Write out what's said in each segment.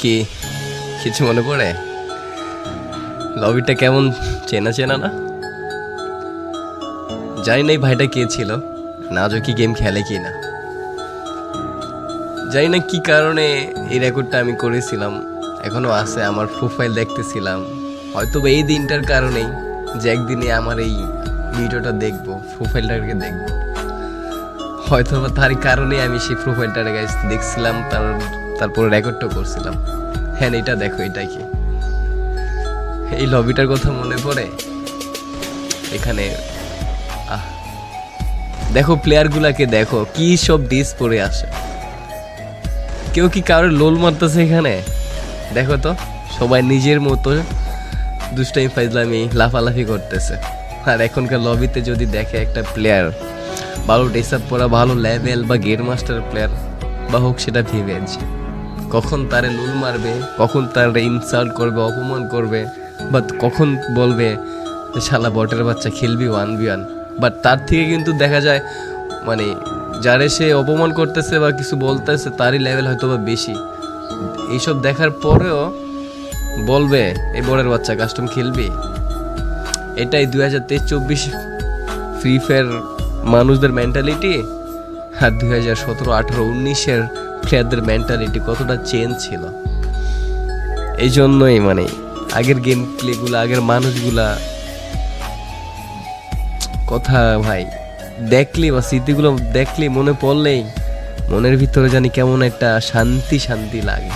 কি কিছু মনে পড়ে? লবিটা কেমন চেনা চেনা না? জানি না এই ভাইটা কে ছিল নাজও কি গেম খেলে কি না। জানি না কি কারণে এই রেকর্ডটা আমি করেছিলাম, এখনও আছে, আমার প্রোফাইল দেখতেছিলাম। হয়তো এই দিনটার কারণেই যে একদিনে আমার এই ভিডিওটা দেখব প্রোফাইলটাকে দেখব। হয়তো তার কারণে আমি সেই প্রোফাইলটা দেখছিলাম তার তারপর রেকর্ডটা করছিলাম। হ্যাঁ এটা দেখো, এটা কি? এই লবিটার কথা মনে পড়ে? এখানে, আহ, দেখো প্লেয়ারগুলাকে দেখো, কি সব ডিস পরে আসে। কেউ কি কারোর লোল মারতেছে এখানে? দেখো তো, সবাই নিজের মতো দুষ্টাই ফাইজলামি, লাফালাফি করতেছে। আর এখনকার লবিতে যদি দেখে একটা প্লেয়ার, ভালো ডেসাপ পরা, ভালো লেভেল বা গেট মাস্টার প্লেয়ার বা হোক, সেটা ভিভেজ কখন তারে লুল মারবে, কখন তারে ইনসাল্ট করবে, অপমান করবে বা কখন বলবে শালা বটের বাচ্চা খেলবি ওয়ান বি ওয়ান বাট তার থেকে কিন্তু দেখা যায় মানে যারে সে অপমান করতেছে বা কিছু বলতেছে, তারই লেভেল হয়তো বা বেশি। এইসব দেখার পরেও বলবে, এই বড়ের বাচ্চা কাস্টম খেলবি? এটাই দুই হাজার তেইশ চব্বিশ ফ্রি ফায়ার মানুষদের মেন্টালিটি আর দুই হাজার সতেরো আঠেরো উনিশের প্লেয়ারদের মেন্টালিটি কতটা চেঞ্জ ছিল? এই জন্যই মানে আগের গেম প্লেগুলো আগের মানুষগুলা কথা ভাই, দেখলে বা স্মৃতিগুলো দেখলে মনে পড়লেই মনের ভিতরে জানি কেমন একটা শান্তি শান্তি লাগে।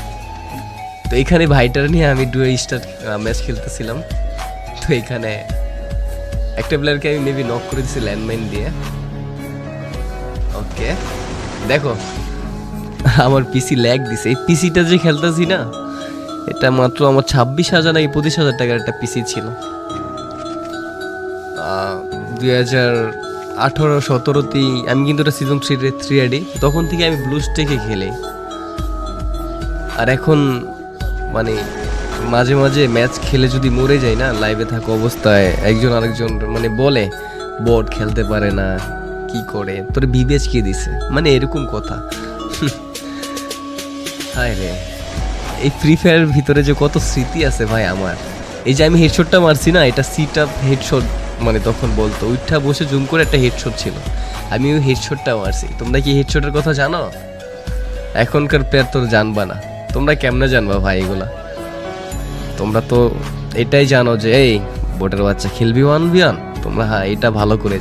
তো এখানে ভাইটার নিয়ে আমি ডুয়ে স্টার ম্যাচ খেলতেছিলাম। তো এখানে একটা প্লেয়ারকে আমি মেবি নক করে দিছি ল্যান্ডমাইন দিয়ে। ওকে দেখো আমার পিসি ল্যাগ দিছে। এই পিসিটা যে খেলতেছি না, এটা মাত্র আমার ছাব্বিশ হাজার নাকি পঁচিশ হাজার টাকার একটা পিসি ছিল। দুই হাজার আঠারো সতেরোতেই আমি কিন্তু এটা সিজন থ্রি থ্রি আইডি তখন থেকে আমি ব্লু স্টেকে খেলি। আর এখন মানে মাঝে মাঝে ম্যাচ খেলে যদি মরে যায় না লাইভে থাকা অবস্থায় একজন আরেকজন মানে বলে বট খেলতে পারে না, কি করে? তোর বিবেচ কে দিছে। মানে এরকম কথা। হায় রে। এই ফ্রি ফায়ারের ভিতরে যে কত স্মৃতি আছে ভাই আমার। এই যে আমি হেডশটটা মারছি না, এটা সিট আপ হেডশট মানে তখন বলতো। উঠা বসে জুম করে একটা হেডশট ছিল। আমি ওই হেডশটটা মারছি। তোমরা কি হেডশটের কথা জানো? এখনকার প্লেয়ার তো জানবা না। তোমরা কেমনে জানবা ভাই এগুলা? তোমরা তো এটাই জানো যে, এই, বোটের বাচ্চা খেলবি ওয়ান বিয়ান তোমরা হ্যাঁ এটা ভালো করে।